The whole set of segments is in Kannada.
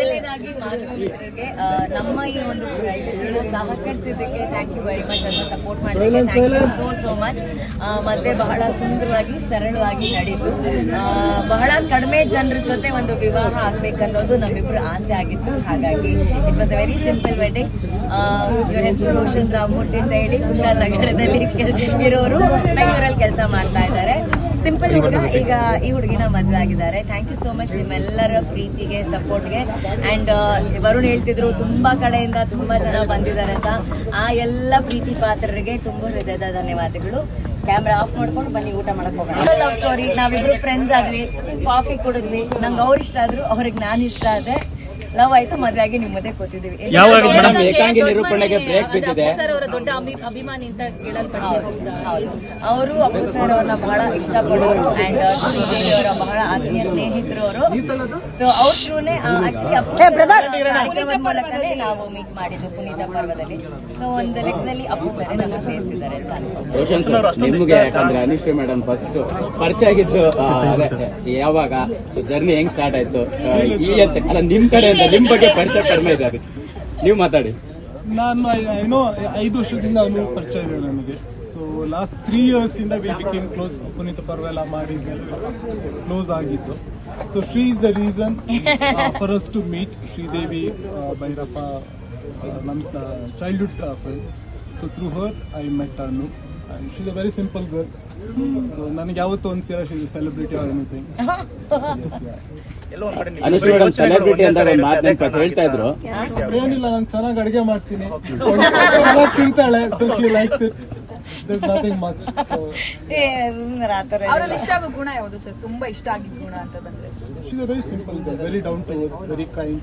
ಮೊದಲನೇದಾಗಿ ಮಾಧ್ಯಮ ಮಿತ್ರರಿಗೆ ನಮ್ಮ ಈ ಒಂದು ಪ್ರೈವಸಿನ ಸಹಕರಿಸಿದ್ದಕ್ಕೆ ಥ್ಯಾಂಕ್ ಯು ವೆರಿ ಮಚ್ ಅಂತ ಸಪೋರ್ಟ್ ಮಾಡಿದ್ದಕ್ಕೆ thank you so so much ಮತ್ತೆ ಬಹಳ ಸುಂದರವಾಗಿ ಸರಳವಾಗಿ ನಡೀತು ಬಹಳ ಕಡಿಮೆ ಜನರ ಜೊತೆ ಒಂದು ವಿವಾಹ ಆಗ್ಬೇಕನ್ನೋದು ನಮ್ಮಿಬ್ರು ಆಸೆ ಆಗಿತ್ತು. ಹಾಗಾಗಿ it was a very simple wedding ಹೆಸರು ರೋಷನ್ ರಾಮೂರ್ತಿ ಅಂತ ಹೇಳಿ ಕುಶಾಲ್ ನಗರದಲ್ಲಿ ಇರೋರು ಬೆಂಗಳೂರಲ್ಲಿ ಕೆಲಸ ಹುಡುಗ ಈಗ ಈ ಹುಡುಗಿನ ಮದುವೆ ಆಗಿದ್ದಾರೆ. ಥ್ಯಾಂಕ್ ಯು ಸೋ ಮಚ್ ನಿಮ್ಮೆಲ್ಲರ ಪ್ರೀತಿಗೆ ಸಪೋರ್ಟ್ಗೆ ಅಂಡ್ ವರುಣ್ ಹೇಳ್ತಿದ್ರು ತುಂಬಾ ಕಡೆಯಿಂದ ತುಂಬಾ ಜನ ಬಂದಿದ್ದಾರೆ ಅಂತ. ಆ ಎಲ್ಲ ಪ್ರೀತಿ ಪಾತ್ರರಿಗೆ ತುಂಬ ಹೃದಯದ ಧನ್ಯವಾದಗಳು. ಕ್ಯಾಮ್ರಾ ಆಫ್ ಮಾಡ್ಕೊಂಡು ಬನ್ನಿ ಊಟ ಮಾಡಕ್ ಹೋಗೋಣ. ಲವ್ ಸ್ಟೋರಿ ನಾವಿಬ್ರು ಫ್ರೆಂಡ್ಸ್ ಆಗ್ಲಿ ಕಾಫಿ ಕುಡಿದ್ವಿ. ನಂಗೆ ಅವ್ರು ಇಷ್ಟ ಆದ್ರು ಅವ್ರಿಗೆ ನಾನು ಇಷ್ಟ ಆದೆ ಲವ್ ಆಯ್ತು ಮದುವೆ ಆಗಿ ನಿಮ್ಮ ಮಧ್ಯೆ ಕೂತಿದ್ದೀವಿ ಯಾವಾಗ ಮೇಡಮ್? ಏಕಾಂಗಿ ನಿರೂಪಣೆಗೆ ಬ್ರೇಕ್ ಬಿದ್ದಿದೆ. ಸರ್ ಅವರ ದೊಡ್ಡ ಅಭಿ- ಅಭಿಮಾನಿ ಅಂತ ಕೇಳಲ್ಪಟ್ಟಿದೆ ಅವರು ಅಪ್ಪು ಸರ್ ಅವ್ರನ್ನ ಬಹಳ ಇಷ್ಟಪಡೋರು ಅಂಡ್ ಅವರ ಬಹಳ ಆತ್ಮೀಯ ಸ್ನೇಹಿತರು ಅವರು ಸೊ ಅವ್ರ ಥ್ರೂನೇ ಆಕ್ಚುಲಿ ಅಪ್ಪು ಕಾರ್ಯಕ್ರಮದ ಮೂಲಕನೇ ನಾವು ಮೀಟ್ ಮಾಡಿದ್ದು ಪುನೀತ ಪರ್ವದಲ್ಲಿ. ಸೊ ಒಂದು ಲೆಕ್ಕದಲ್ಲಿ ಅಪ್ಪು ಸರ್ ನಮ್ಮ ಸೇರಿಸಿದ್ದಾರೆ ಅಂತ ಅನ್ಕೊಂಡು ರೋಷನ್ ಸರ್ ನಿಮ್ಗೆ ಯಾಕಂದ್ರೆ ಅನುಶ್ರೀ ಮೇಡಮ್ ಫಸ್ಟ್ ಪರಿಚಯ ಆಗಿದ್ದು ಆ, ಅದೇ, ಯಾವಾಗ? ಸೊ ಜರ್ನಿ ಹೆಂಗ್ ಸ್ಟಾರ್ಟ್ ಆಯ್ತು? ಆ, ಈ ಅಂತ ಅಲ್ಲ ನಿಮ್ ಕಡೆಯಿಂದ ನಿಮ್ ಬಗ್ಗೆ ಪರಿಚಯ ಕಡಿಮೆ ಇದೆ ಅದಕ್ಕೆ. ನೀವು ಮಾತಾಡಿ. ನಾನು ಏನೋ ಐದು ವರ್ಷದಿಂದ ಅವನು ಪರಿಚಯ ಇದೆ ನನಗೆ. ಸೊ ಲಾಸ್ಟ್ ತ್ರೀ ಇಯರ್ಸ್ ಇಂದ ವಿ ಬಿಕೇಮ್ ಕ್ಲೋಸ್ ಪುನೀತ್ ಪರ್ವೆಲ್ಲ ಮಾಡಿ ಕ್ಲೋಸ್ ಆಗಿತ್ತು so Sri is the reason for us to meet Sridevi ಆ, ಭೈರಪ್ಪ ನಮ್ಮ ನನ್ನ childhood friend so through her I met ಅನ್ನು she is a very simple girl so ನನಗೆ ಯಾವತ್ತೂ she celebrity or anything Anushree madam celebrity ಅಂತ ಒಂದು ಮಾತು ನೆನ್ಪು ಹೇಳ್ತಾ ಇದ್ರು. ಏನಿಲ್ಲ ನಾನು ಚೆನ್ನಾಗಿ ಅಡಿಗೆ ಮಾಡ್ತೀನಿ. ಚೆನ್ನಾಗಿ ತಿಂತಾಳೆ ಸೊ ಶಿ ಲೈಕ್ಸ್ ಇಟ್ ಅವರಲ್ಲಿ ಇಷ್ಟ ಆಗೋ ಗುಣ ಯಾವುದು ಸರ್? ತುಂಬಾ ಇಷ್ಟ ಆಗಿದ್ದ ಗುಣ ಅಂತ ಬಂದ್ರೆ. Very simple very down to earth very kind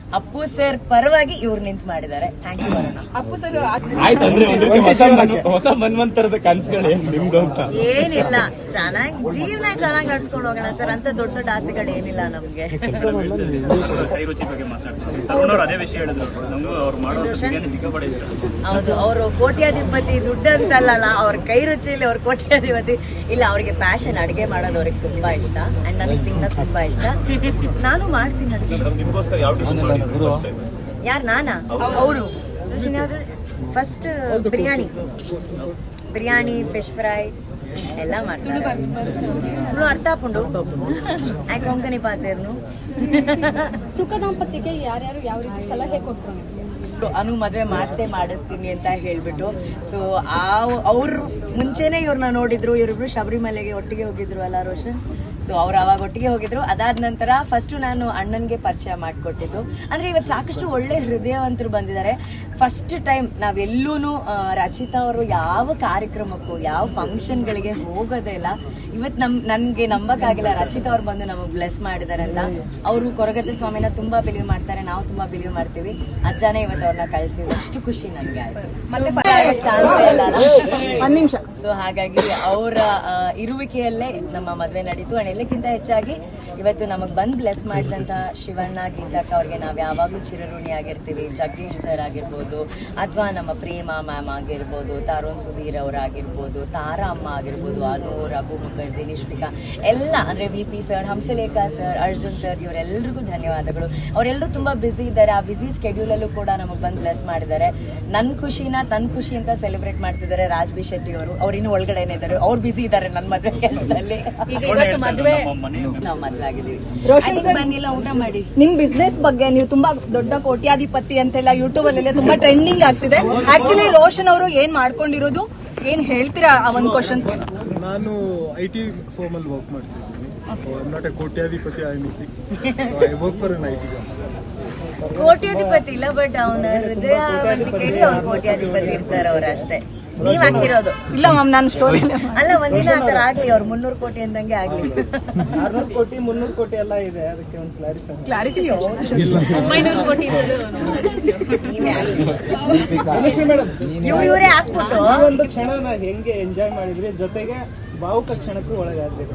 Appu sir ಪರವಾಗಿ ಇವ್ರು ನಿಂತು ಮಾಡಿದ್ದಾರೆ. Thank you Varun Appu sir ಆಯ್ತು ಅಂದ್ರೆ ಒಂದು ರೀತಿ ಹೊಸ ಮನ್- ಹೊಸ ಮನ್ವಂತರದ ಕನ್ಸುಗಳು ಏನ್ ನಿಮ್ದು ಅಂತ? ಏನಿಲ್ಲ. ಚೆನ್ನಾಗಿ ಜೀವನ ಚೆನ್ನಾಗಿ ನಡ್ಸ್ಕೊಂಡು ಹೋಗೋಣ ಸರ್ ಅಂತ ದೊಡ್ಡ ದೊಡ್ಡ ಆಸೆಗಳು ಏನಿಲ್ಲ ನಮ್ಗೆ. ಕೈ ರುಚಿ ಬಗ್ಗೆ ಮಾತಾಡ್ತೀನಿ ತರುಣ್ ಅವ್ರು ಅದೇ ವಿಷಯ ಹೇಳಿದ್ರು. ನಮಗೂ ಅವ್ರು ಮಾಡೋ ಬಿರಿಯಾನಿ ಸಿಕ್ಕಾಪಟ್ಟೆ ಇಷ್ಟ. ಹೌದು ಅವರು ಕೋಟ್ಯಾಧಿಪತಿ ದುಡ್ಡು ಅಂತಲ್ಲ ಅವ್ರ ಕೈ ರುಚಿಯಲ್ಲಿ ಅವ್ರ ಕೋಟ್ಯಾಧಿಪತಿ. ಇಲ್ಲ ಅವ್ರಿಗೆ ಪ್ಯಾಷನ್ ಅಡಿಗೆ ಮಾಡೋದು ಅವ್ರಿಗೆ ತುಂಬಾ ಇಷ್ಟ. ಅಂಡ್ ನನಗೆ ತಿನ್ನೋದು ತುಂಬಾ ಇಷ್ಟ. ನಾನು ಮಾಡ್ತೀನಿ ಅಡಿಗೆ ನಿಮ್ಗೋಸ್ಕರ ಯಾವ ಡಿಶ್ ಮಾಡಿ ಯಾರು ನಾನಾ? ಅವರು. First biryani. Biryani fish fry ಎಲ್ಲ ಮಾಡ್ತಾರೆ. ತುಳು ಅರ್ಥ ಹಾಕೊಂಡು ಕೊಂಕಣಿ ಪಾತೇರ್ನು ಸುಖ ದಾಂಪತ್ಯಕ್ಕೆ ಯಾರ್ಯಾರು ಯಾವ ರೀತಿ ಸಲಹೆ ಕೊಟ್ರು ಅನು, ಮದುವೆ ಮಾಡಿಸೇ ಮಾಡಿಸ್ತೀನಿ ಅಂತ ಹೇಳ್ಬಿಟ್ಟು. ಸೊ ಆ ಅವ್ರು ಮುಂಚೆನೆ ಇವ್ರನ್ನ ನೋಡಿದ್ರು. ಇವರಿಬ್ರು ಶಬರಿಮಲೆಗೆ ಒಟ್ಟಿಗೆ ಹೋಗಿದ್ರು ಅಲ್ಲ, ರೋಷನ್? ಸೊ ಅವ್ರು ಅವಾಗ ಒಟ್ಟಿಗೆ ಹೋಗಿದ್ರು. ಅದಾದ ನಂತರ ಫಸ್ಟ್ ನಾನು ಅಣ್ಣನ್ಗೆ ಪರಿಚಯ ಮಾಡಿಕೊಟ್ಟಿದ್ದು. ಅಂದ್ರೆ ಇವತ್ತು ಸಾಕಷ್ಟು ಒಳ್ಳೆ ಹೃದಯವಂತರು ಬಂದಿದ್ದಾರೆ. ಫಸ್ಟ್ ಟೈಮ್ ನಾವೆಲ್ಲೂ ರಚಿತಾ ಅವರು ಯಾವ ಕಾರ್ಯಕ್ರಮಕ್ಕೂ, ಯಾವ ಫಂಕ್ಷನ್ಗಳಿಗೆ ಹೋಗೋದೇ ಇಲ್ಲ. ಇವತ್ತು ನಮ್, ನನ್ಗೆ ನಂಬಕ್ಕಾಗಿಲ್ಲ ರಚಿತಾ ಅವ್ರು ಬಂದು ನಮಗೆ ಬ್ಲೆಸ್ ಮಾಡಿದ್ದಾರೆ ಅಂತ. ಅವರು ಕೊರಗಜ್ಜ ಸ್ವಾಮಿನ ತುಂಬಾ ಬಿಲೀವ್ ಮಾಡ್ತಾರೆ. ನಾವು ತುಂಬಾ ಬಿಲೀವ್ ಮಾಡ್ತೀವಿ. ಅಜ್ಜನೇ ಇವತ್ತು ಅವ್ರನ್ನ ಕಳ್ಸಿದ್ರು. ಅಷ್ಟು ಖುಷಿ ನನಗೆ ಆಯ್ತು. ಚಾನ್ಸೇ ಇಲ್ಲ ಒಂದ್ ನಿಮಿಷ. ಸೊ ಹಾಗಾಗಿ ಅವರ ಇರುವಿಕೆಯಲ್ಲೇ ನಮ್ಮ ಮದುವೆ ನಡೀತು. ಅಂಡ್ ಎಲ್ಲಕ್ಕಿಂತ ಹೆಚ್ಚಾಗಿ ಇವತ್ತು ನಮಗೆ ಬಂದು ಬ್ಲೆಸ್ ಮಾಡಿದಂಥ ಶಿವಣ್ಣ ಗೀತಕ್ಕ ಅವ್ರಿಗೆ ನಾವು ಯಾವಾಗಲೂ ಚಿರಋಣಿ ಆಗಿರ್ತೀವಿ. ಜಗದೀಶ್ ಸರ್ ಆಗಿರ್ಬೋದು ಅಥವಾ ನಮ್ಮ ಪ್ರೇಮ ಮ್ಯಾಮ್ ಆಗಿರ್ಬೋದು ತಾರೋನ್ ಸುಧೀರ್ ಅವರಾಗಿರ್ಬೋದು ತಾರಾ ಅಮ್ಮ ಆಗಿರ್ಬೋದು ಅನು ರಘು ಮುಖರ್ಜಿ ನಿಷ್ಪಿಕಾ ಎಲ್ಲ ಅಂದರೆ V P sir Hamsalekha sir Arjun sir ಇವರೆಲ್ಲರಿಗೂ ಧನ್ಯವಾದಗಳು. ಅವರೆಲ್ಲರೂ ತುಂಬ ಬ್ಯುಸಿ ಇದ್ದಾರೆ. ಆ ಬ್ಯುಸಿ ಸ್ಕೆಡ್ಯೂಲಲ್ಲೂ ಕೂಡ ನಮಗೆ ಬಂದು ಬ್ಲೆಸ್ ಮಾಡಿದ್ದಾರೆ. ನನ್ನ ಖುಷಿನ ತನ್ನ ಖುಷಿ ಅಂತ ಸೆಲೆಬ್ರೇಟ್ ಮಾಡ್ತಿದ್ದಾರೆ ರಾಜ್ ಬಿ ಶೆಟ್ಟಿ ಅವರು. ಅವ್ರು ಒಳಗಡೆ ಒಳಗಡೆನೇ ಇದ್ದಾರೆ. ಅವ್ರು ಬ್ಯುಸಿ ಇದ್ದಾರೆ ನನ್ನ ಮದುವೆ ಕೆಲಸದಲ್ಲಿ ನಾವು ಮದುವೆ ರೋಷನ್ ಸರ್- ಬನ್ನಿಲ್ಲ ಊಟ ಮಾಡಿ. ನಿಮ್ ಬಿಸ್ನೆಸ್ ಬಗ್ಗೆ ನೀವು ತುಂಬಾ ದೊಡ್ಡ ಕೋಟ್ಯಾಧಿಪತಿ ಅಂತೆಲ್ಲ ಯೂಟ್ಯೂಬ್ ಅಲ್ಲೆಲ್ಲ ತುಂಬಾ ಟ್ರೆಂಡಿಂಗ್ ಆಗ್ತಿದೆ. ಆಕ್ಚುಲಿ ರೋಷನ್ ಅವರು ಏನ್ ಮಾಡ್ಕೊಂಡಿರೋದು? ಏನ್ ಹೇಳ್ತೀರಾ ಆ ಒಂದ್ ಕ್ವಶನ್ಸ್ ನಾನು ಐ ಟಿ ಫೋಮ್ ಅಲ್ಲಿ ವರ್ಕ್ ಮಾಡ್ತಿದ್ದೀನಿ. So I not a Kotyadhipati I anything so I work for an I T ಕೋಟ್ಯಾಧಿಪತಿ ಇಲ್ಲ ಬಟ್ ಅವನ ಹೃದಯ ಅವ್ರು ಕೋಟ್ಯಾಧಿಪತಿ ಇರ್ತಾರೆ ಅವ್ರು ಅಷ್ಟೇ. ನೀವ್ ಹಾಕಿರೋದು ಇಲ್ಲ ಮ್ಯಾಮ್ ನಾನು ಸ್ಟೋರಿ ಅಲ್ಲ ಒಂದಿನ ಆತರ ಆಗ್ಲಿ ಅವ್ರು ಮುನ್ನೂರು ಕೋಟಿ ಅಂದಂಗೆ ಆಗ್ಲಿ. ಕೋಟಿ ಮುನ್ನೂರು ಕೋಟಿ ಎಲ್ಲ ಇದೆ ಅದಕ್ಕೆ ಒಂದು ಕ್ಲಾರಿಫೈ ಕ್ಲಾರಿಟಿ ನೀವೇ ಆಗ್ಲಿ. ಇವ್ರು ಹಾಕ್ಬಿಟ್ಟು ಒಂದು ಕ್ಷಣನ ಹೆಂಗೆ ಎಂಜಾಯ್ ಮಾಡಿದ್ರಿ? ಜೊತೆಗೆ ಭಾವುಕ ಕ್ಷಣಕ್ಕೂ ಒಳಗಾದ್ರಿ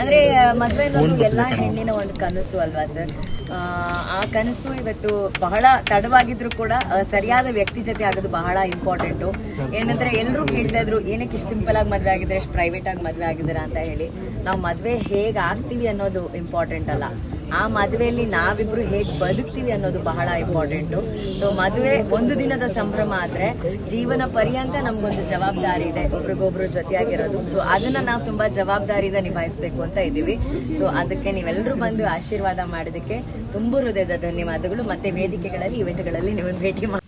ಅಂದ್ರೆ ಮದುವೆ ಅನ್ನೋದು ಎಲ್ಲಾ ಹೆಣ್ಣಿನ ಒಂದು ಕನಸು ಅಲ್ವಾ ಸರ್? ಆ ಕನಸು ಇವತ್ತು ಬಹಳ ತಡವಾಗಿದ್ರು ಕೂಡ ಸರಿಯಾದ ವ್ಯಕ್ತಿ ಜೊತೆ ಆಗೋದು ಬಹಳ ಇಂಪಾರ್ಟೆಂಟು ಏನಂದ್ರೆ ಎಲ್ಲರೂ ಕೇಳ್ತಾ ಇದ್ರು, ಏನಕ್ಕೆ ಇಷ್ಟು ಸಿಂಪಲ್ ಆಗಿ ಮದ್ವೆ ಆಗಿದ್ರೆ ಎಷ್ಟು ಪ್ರೈವೇಟ್ ಆಗಿ ಮದ್ವೆ ಆಗಿದ್ದೀರಾ ಅಂತ ಹೇಳಿ. ನಾವು ಮದ್ವೆ ಹೇಗೆ ಆಗ್ತೀವಿ ಅನ್ನೋದು ಇಂಪಾರ್ಟೆಂಟ್ ಅಲ್ಲ. ಆ ಮದುವೆಯಲ್ಲಿ ನಾವಿಬ್ರು ಹೇಗ್ ಬದುಕ್ತೀವಿ ಅನ್ನೋದು ಬಹಳ ಇಂಪಾರ್ಟೆಂಟು ಸೊ ಮದುವೆ ಒಂದು ದಿನದ ಸಂಭ್ರಮ ಆದ್ರೆ ಜೀವನ ಪರ್ಯಂತ ನಮ್ಗೊಂದು ಜವಾಬ್ದಾರಿ ಇದೆ. ಒಬ್ರಿಗೊಬ್ರು ಜೊತೆಯಾಗಿರೋದು. ಸೊ ಅದನ್ನ ನಾವು ತುಂಬಾ ಜವಾಬ್ದಾರಿಯಿಂದ ನಿಭಾಯಿಸಬೇಕು ಅಂತ ಇದ್ದೀವಿ. ಸೊ ಅದಕ್ಕೆ ನೀವೆಲ್ಲರೂ ಬಂದು ಆಶೀರ್ವಾದ ಮಾಡೋದಕ್ಕೆ ತುಂಬು ಹೃದಯದ ಧನ್ಯವಾದಗಳು. ಮತ್ತೆ ವೇದಿಕೆಗಳಲ್ಲಿ ಇವೆಂಟ್ಗಳಲ್ಲಿ ನೀವು ಭೇಟಿ ಮಾಡಿ